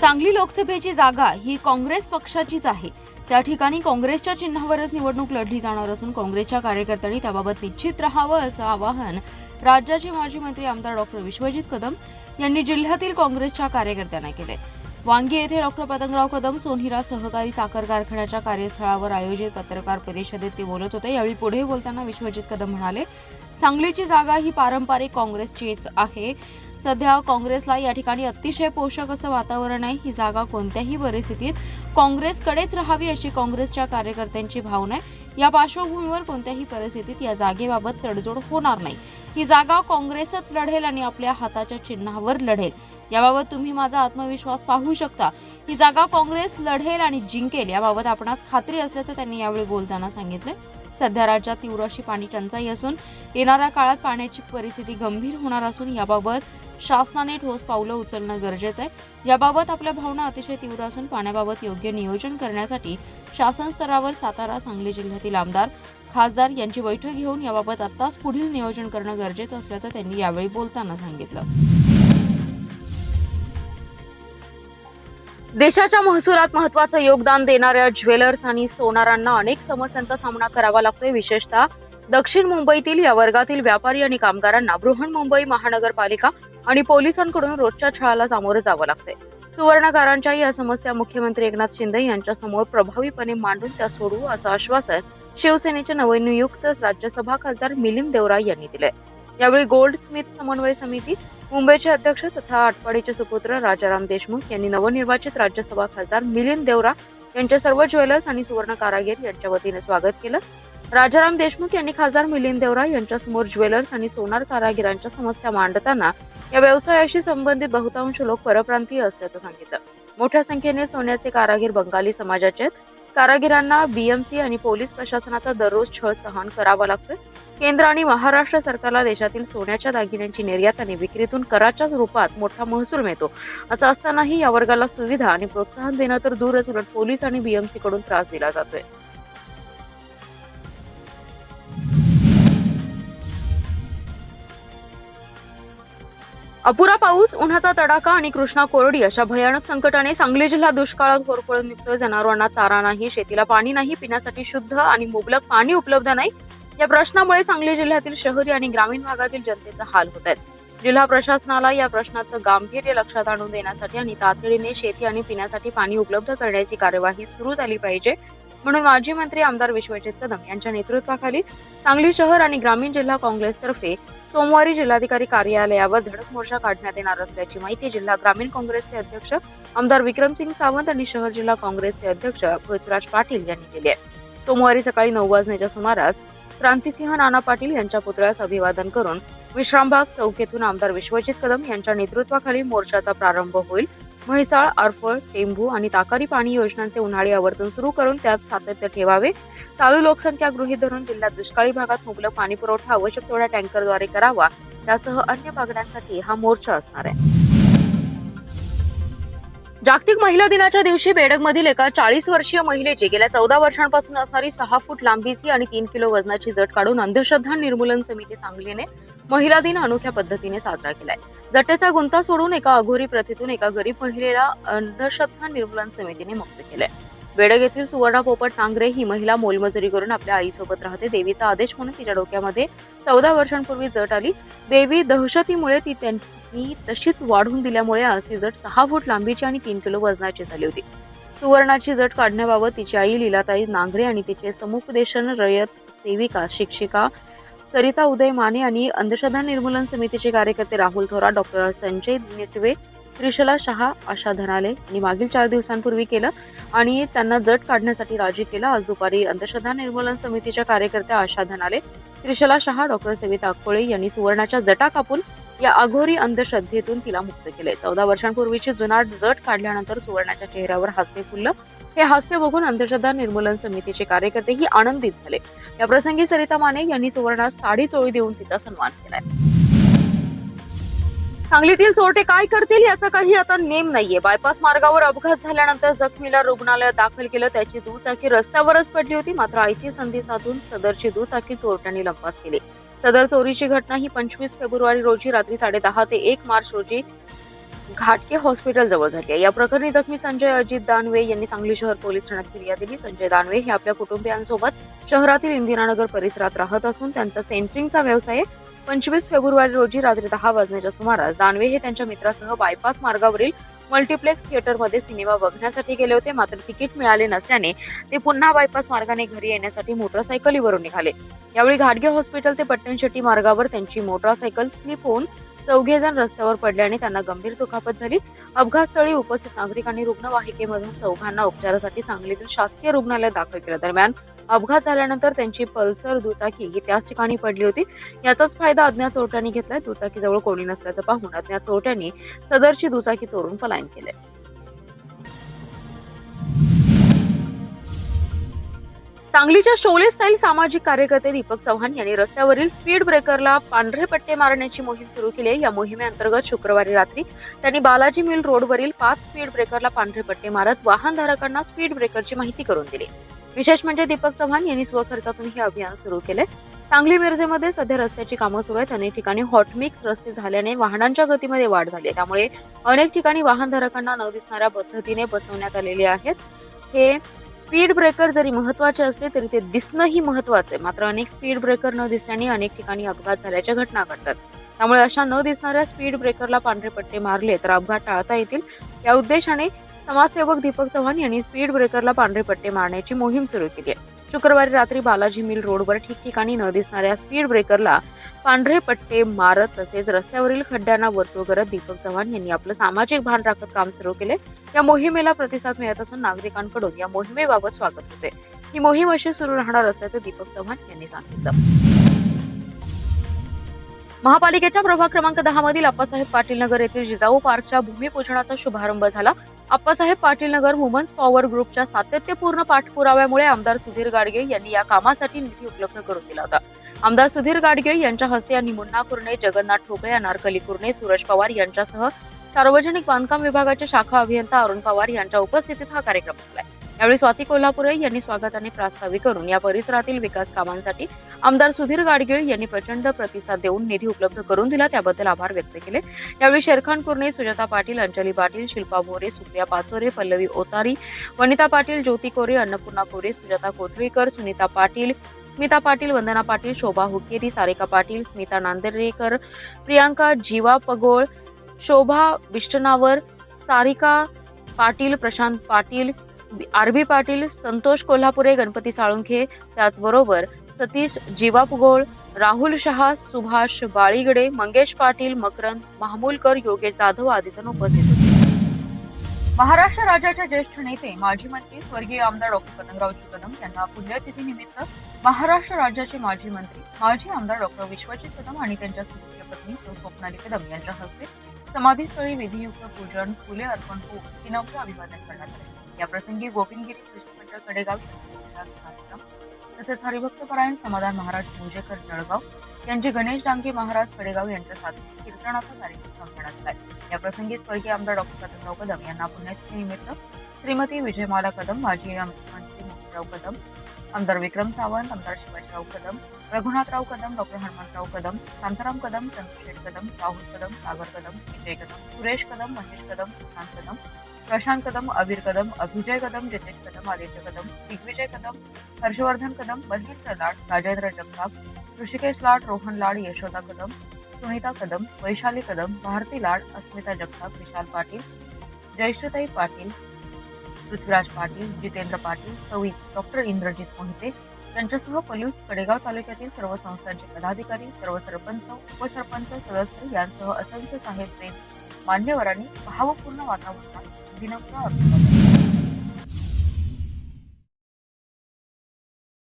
सांगली लोकसभेची जागा ही काँग्रेस पक्षाचीच आहे. त्या ठिकाणी काँग्रेसच्या चिन्हावरच निवडणूक लढली जाणार असून काँग्रेसच्या कार्यकर्त्यांनी त्याबाबत निश्चित राहावं असं आवाहन राज्याचे माजी मंत्री आमदार डॉक्टर विश्वजित कदम यांनी जिल्ह्यातील काँग्रेसच्या कार्यकर्त्यांना केले. वांगी येथे डॉक्टर पतंगराव कदम सोनहिरा सहकारी साखर कारखान्याच्या कार्यस्थळावर आयोजित पत्रकार परिषदेत ते बोलत होते. यावेळी पुढे बोलताना विश्वजित कदम म्हणाले सांगलीची जागा ही पारंपरिक काँग्रेसचीच आहे. सध्या काँग्रेसला या ठिकाणी अतिशय पोषक असं वातावरण आहे. ही जागा कोणत्याही परिस्थितीत काँग्रेसकडेच राहावी अशी काँग्रेसच्या कार्यकर्त्यांची भावना आहे. या पार्श्वभूमीवर कोणत्याही परिस्थितीत या जागेबाबत तडजोड होणार नाही. ही जागा काँग्रेसच लढेल आणि आपल्या हाताच्या चिन्हावर लढेल. याबाबत तुम्ही माझा आत्मविश्वास पाहू शकता. ही जागा काँग्रेस लढेल आणि जिंकेल याबाबत आपणास खात्री असल्याचं त्यांनी यावेळी बोलताना सांगितलं. सध्या राज्यात तीव्र अशी पाणी टंचाई असून येणाऱ्या काळात पाण्याची परिस्थिती गंभीर होणार असून याबाबत शासनाने ठोस पावलं उचलणं गरजेचं आहे. याबाबत आपल्या भावना अतिशय तीव्र असून पाण्याबाबत योग्य नियोजन करण्यासाठी शासन स्तरावर सातारा सांगली जिल्ह्यातील आमदार खासदार यांची बैठक घेऊन याबाबत आत्ताच पुढील नियोजन करणं गरजेचं असल्याचं त्यांनी यावेळी बोलताना सांगितलं. देशाच्या महसुलात महत्वाचं योगदान देणाऱ्या ज्वेलर्स आणि सोनारांना अनेक समस्यांचा सामना करावा लागतोय. विशेषतः दक्षिण मुंबईतील या वर्गातील व्यापारी आणि कामगारांना बृहन्मुंबई महानगरपालिका आणि पोलिसांकडून रोजच्या छळाला सामोरं जावं लागतंय. सुवर्णकारांच्या या समस्या मुख्यमंत्री एकनाथ शिंदे यांच्या समोर प्रभावीपणे मांडून त्या सोडवू असं आश्वासन शिवसेनेचे नवनियुक्त राज्यसभा खासदार मिलिंद देवरा यांनी दिलंय. यावेळी गोल्ड स्मिथ समन्वय समिती मुंबईचे अध्यक्ष तथा आटपाडीचे सुपुत्र राजाराम देशमुख यांनी नवनिर्वाचित राज्यसभा खासदार मिलिंद देवरा यांच्या सर्व ज्वेलर्स आणि सुवर्ण कारागीर यांच्या वतीने स्वागत केलं. राजाराम देशमुख यांनी खासदार मिलिंद देवरा यांच्यासमोर ज्वेलर्स आणि सोनार कारागिरांच्या समस्या मांडताना या व्यवसायाशी संबंधित बहुतांश लोक परप्रांतीय असल्याचं सांगितलं. मोठ्या संख्येने सोन्याचे कारागीर बंगाली समाजाचे आहेत. कारागिरांना बीएमसी आणि पोलीस प्रशासनाचा दररोज छळ सहन करावा लागतोय. केंद्र आणि महाराष्ट्र सरकारला देशातील सोन्याच्या दागिन्यांची निर्यात आणि विक्रीतून कराच्या रूपात मोठा महसूल मिळतो. असं असतानाही या वर्गाला सुविधा आणि प्रोत्साहन देणं तर दूरच उलट पोलीस आणि बीएमसी कडून त्रास दिला जातोय. अपुरा पाऊस उन्हाचा तडाखा आणि कृष्णा कोरडी अशा भयानक संकटाने सांगली जिल्हा दुष्काळात होरपळून निघतोय. जनावरांना चारा नाही शेतीला पाणी नाही पिण्यासाठी शुद्ध आणि मुबलक पाणी उपलब्ध नाही. या प्रश्नामुळे सांगली जिल्ह्यातील शहरी आणि ग्रामीण भागातील जनतेचा हाल होत आहेत जिल्हा प्रशासनाला या प्रश्नाचं गांभीर्य लक्षात आणून देण्यासाठी आणि तातडीने शेती आणि पिण्यासाठी पाणी उपलब्ध करण्याची कार्यवाही सुरू झाली पाहिजे म्हणून माजी मंत्री आमदार विश्वजित कदम यांच्या नेतृत्वाखाली सांगली शहर आणि ग्रामीण जिल्हा काँग्रेसतर्फे सोमवारी जिल्हाधिकारी कार्यालयावर धडक मोर्चा काढण्यात येणार असल्याची माहिती जिल्हा ग्रामीण काँग्रेसचे अध्यक्ष आमदार विक्रमसिंग सावंत आणि शहर जिल्हा काँग्रेसचे अध्यक्ष पृथ्वीराज पाटील यांनी दिली आहे. सोमवारी सकाळी नऊ वाजण्याच्या सुमारास क्रांतिसिंह नाना पाटील यांच्या पुतळ्यास अभिवादन करून विश्रामबाग चौकेतून आमदार विश्वजित कदम यांच्या नेतृत्वाखाली मोर्चाचा प्रारंभ होईल. म्हैसाळ आरफळ टेंभू आणि ताकारी पाणी योजनांचे उन्हाळी आवर्तन सुरू करून त्यात सातत्य ठेवावे. चालू लोकसंख्या गृहीत धरून जिल्ह्यात दुष्काळी भागात मुबलक पाणी पुरवठा आवश्यक तेवढ्या टँकरद्वारे करावा. त्यासह अन्य मागण्यांसाठी हा मोर्चा असणार आहे. जागतिक महिला दिनाच्या दिवशी बेडगमधील एका चाळीस वर्षीय महिलेची गेल्या चौदा वर्षांपासून असणारी सहा फूट लांबीची आणि तीन किलो वजनाची जट काढून अंधश्रद्धा निर्मूलन समिती सांगलीने महिला दिन अनोख्या पद्धतीने साजरा केलाय. जटेचा गुंता सोडून एका अघोरी प्रथेतून एका गरीब महिलेला अंधश्रद्धा निर्मूलन समितीने मुक्त केलंय. वेडग येथील सुवर्णा पोपट नांगरे ही महिला मोलमजुरी करून आपल्या आईसोबत राहते. देवीचा आदेश म्हणून तिच्या डोक्यामध्ये चौदा वर्षांपूर्वी जट आली. देवी दहशतीमुळे ती त्यांनी तशीच वाढून दिल्यामुळे आज ती जट सहा फूट लांबीची आणि तीन किलो वजनाची झाली होती. सुवर्णाची जट काढण्याबाबत तिची आई लीलाताई नांगरे आणि तिचे समुपदेशन रयत सेविका शिक्षिका सरिता उदय माने आणि अंधश्रद्धा निर्मूलन समितीचे कार्यकर्ते राहुल थोरा डॉक्टर संजय निटवे त्रिशला शहा आशा धनाले यांनी मागील चार दिवसांपूर्वी केलं आणि त्यांना जट काढण्यासाठी राजी केलं. आज दुपारी अंधश्रद्धा निर्मूलन समितीच्या कार्यकर्त्या आशा धनाले त्रिशला शहा डॉक्टर सविता अक्कोळे यांनी सुवर्णाच्या जटा कापून या अघोरी अंधश्रद्धेतून तिला मुक्त केले. चौदा वर्षांपूर्वीची जुनाट जट काढल्यानंतर सुवर्णाच्या चेहऱ्यावर हास्य फुललं. हे हास्य बघून अंधश्रद्धा निर्मूलन समितीचे कार्यकर्तेही आनंदित झाले. या प्रसंगी सरिता माने यांनी सुवर्णास साडी चोळी देऊन तिचा सन्मान केलाय. सांगलीतील चोरटे काय करतील याचा काही आता नेम नाहीये. बायपास मार्गावर अपघात झाल्यानंतर जखमीला रुग्णालयात दाखल केलं. त्याची दुचाकी रस्त्यावरच पडली होती. मात्र आयती संधी साधून सदरची दुचाकी चोरट्यांनी लंपास केली. सदर चोरीची घटना ही पंचवीस फेब्रुवारी रोजी रात्री साडेदहा ते एक मार्च रोजी घाटके हॉस्पिटल जवळ झाली आहे. या प्रकरणी जखमी संजय अजित दानवे यांनी सांगली शहर पोलीस ठाण्यात फिर्याद दिली. संजय दानवे हे आपल्या कुटुंबियांसोबत शहरातील इंदिरानगर परिसरात राहत असून त्यांचा सेंटरिंगचा व्यवसाय आहे पंचवीस फेब्रुवारी रोजी रात्री दहा वाजण्याच्या सुमारास दानवे हे त्यांच्या मित्रासह बायपास मार्गावरील मल्टिप्लेक्स थिएटरमध्ये सिनेमा बघण्यासाठी गेले होते. मात्र तिकीट मिळाले नसल्याने ते पुन्हा बायपास मार्गाने घरी येण्यासाठी मोटरसायकलीवरून निघाले. यावेळी घाटगे हॉस्पिटल ते पट्टणशेट्टी मार्गावर त्यांची मोटरसायकल स्लिप होऊन चौघे जण रस्त्यावर पडल्याने त्यांना गंभीर दुखापत झाली. अपघातस्थळी उपस्थित नागरिकांनी रुग्णवाहिकेमधून चौघांना उपचारासाठी सांगलीतील शासकीय रुग्णालयात दाखल केलं दरम्यान अपघात झाल्यानंतर त्यांची पल्सर दुचाकी ही त्याच ठिकाणी पडली होती. याचाच फायदा अज्ञात चोरट्यांनी घेतलाय. दुचाकीजवळ कोणी नसल्याचं पाहून अज्ञात चोरट्यांनी सदरची दुचाकी चोरून पलायन केले सांगलीच्या शोले स्टाईल सामाजिक कार्यकर्ते दीपक चव्हाण यांनी रस्त्यावरील स्पीड ब्रेकरला पांढरे पट्टे मारण्याची मोहीम सुरू केली आहे. या मोहिमेअंतर्गत शुक्रवारी रात्री त्यांनी बालाजी मिल रोडवरील पाच स्पीड ब्रेकरला पांढरे पट्टे मारत वाहनधारकांना स्पीड ब्रेकरची माहिती करून दिली. विशेष म्हणजे दीपक चव्हाण यांनी स्वखर्चातून हे अभियान सुरू केले सांगली मिरजेमध्ये सध्या रस्त्याची कामं सुरू आहेत. अनेक ठिकाणी हॉटमिक्स रस्ते झाल्याने वाहनांच्या गतीमध्ये वाढ झाली आहे. त्यामुळे अनेक ठिकाणी वाहनधारकांना न दिसणाऱ्या पद्धतीने बसवण्यात आलेले आहेत. हे स्पीड ब्रेकर जरी महत्त्वाचे असले तरी ते दिसणंही महत्वाचं आहे. मात्र अनेक स्पीड ब्रेकर न दिसल्याने अनेक ठिकाणी अपघात झाल्याच्या घटना घडतात. त्यामुळे अशा न दिसणाऱ्या स्पीड ब्रेकरला पांढरे पट्टे मारले तर अपघात टाळता येतील. या उद्देशाने समाजसेवक दीपक चव्हाण यांनी स्पीड ब्रेकरला पांढरे पट्टे मारण्याची मोहीम सुरू केली. आहे शुक्रवारी रात्री बालाजी मिल रोडवर ठिकठिकाणी न दिसणाऱ्या स्पीड ब्रेकरला पांढरे पट्टे मारत तसेच रस्त्यावरील खड्ड्यांना वर्तुळ करत दीपक चव्हाण यांनी आपलं सामाजिक भान राखत काम सुरू केले. या मोहिमेला प्रतिसाद मिळत असून नागरिकांकडून या मोहिमेबाबत स्वागत होते. ही मोहीम अशी सुरू राहणार असल्याचं दीपक चव्हाण यांनी सांगितलं. महापालिकेच्या प्रभाग क्रमांक दहा मधील अप्पासाहेब पाटील नगर येथील जिजाऊ पार्कच्या भूमिपूजनाचा शुभारंभ झाला. अप्पासाहेब पाटील नगर वुमन्स पॉवर ग्रुपच्या सातत्यपूर्ण पाठपुराव्यामुळे आमदार सुधीर गाडगे यांनी या कामासाठी निधी उपलब्ध करून दिला होता. आमदार सुधीर गाडगे यांच्या हस्ते यांनी मुन्ना कुर्णे जगन्नाथ ठोकळे अनारकली कुर्णे सूरज पवार यांच्यासह सार्वजनिक बांधकाम विभागाचे शाखा अभियंता अरुण पवार यांच्या उपस्थितीत हा कार्यक्रम झाला यावेळी स्वाती कोल्हापुरे यांनी स्वागताने प्रास्ताविक करून या परिसरातील विकास कामांसाठी आमदार सुधीर गाडगीळ यांनी प्रचंड प्रतिसाद देऊन निधी उपलब्ध करून दिला त्याबद्दल आभार व्यक्त केले. यावेळी शेरखान कुर्णे सुजाता पाटील अंजली पाटील शिल्पा भोरे सुप्रिया पाचोरे पल्लवी ओतारी वनिता पाटील ज्योती कोरे अन्नपूर्णा कोरे सुजाता कोथळीकर सुनीता पाटील स्मिता पाटील वंदना पाटील शोभा हुकेरी सारिका पाटील स्मिता नांदेरेकर प्रियांका जीवा पगोळ शोभा बिष्टनावर सारिका पाटील प्रशांत पाटील आरबी पाटील संतोष कोल्हापुरे गणपती साळुंखे त्याचबरोबर सतीश जीवापगोळ राहुल शहा सुभाष बाळीगडे मंगेश पाटील मकरंद महामूलकर योगेश जाधव आदी जण उपस्थित होते. महाराष्ट्र राज्याचे ज्येष्ठ नेते माजी मंत्री स्वर्गीय आमदार डॉक्टर कदमरावजी कदम यांना पुण्यतिथीनिमित्त महाराष्ट्र राज्याचे माजी मंत्री माजी आमदार डॉक्टर विश्वजित कदम आणि त्यांच्या सुपुत्र पत्नी स्वप्नाली कदम यांच्या हस्ते समाधीस्थळी विधियुक्त पूजन फुले अर्पण होऊन विनम्र अभिवादन करण्यात आले. याप्रसंगी गोविंदगिरी कृषी मंडळ कडेगाव तसेच हरिभक्त परायण समाधान महाराज भोजेकर जळगाव यांचे गणेश डांगे महाराज कडेगाव यांच्या साथी कीर्तनाचा कार्यक्रम संपण्यात आला या प्रसंगी स्वर्गीय आमदार डॉक्टर कदमराव कदम यांना पुण्यतिथी निमित्त श्रीमती विजयमाला कदम माजी मंत्री मोहनराव कदम आमदार विक्रम सावंत आमदार शिवाजीराव कदम रघुनाथराव कदम डॉक्टर हनुमंतराव कदम शांताराम कदम चंद्रशेठ कदम राहुल कदम सागर कदम विजय कदम सुरेश कदम महेश कदम सुशांत कदम प्रशांत कदम अबीर कदम अभिजय कदम जितेश कदम आदित्य कदम दिग्विजय कदम हर्षवर्धन कदम महेंद्र लाड राजेंद्र जगताप ऋषिकेश लाड रोहन लाड यशोदा कदम सुनीता कदम वैशाली कदम भारती लाड अस्मिता जगताप विशाल पाटील जयश्रीताई पाटील पृथ्वीराज पाटील जितेंद्र पाटील सवी डॉक्टर इंद्रजित मोहिते त्यांच्यासह पलूस कडेगाव तालुक्यातील सर्व संस्थांचे पदाधिकारी सर्व सरपंच उपसरपंच सदस्य यांसह असंख्य साहेब मान्यवरांनी भावपूर्ण वातावरणात विनम्र अभिवादन केले.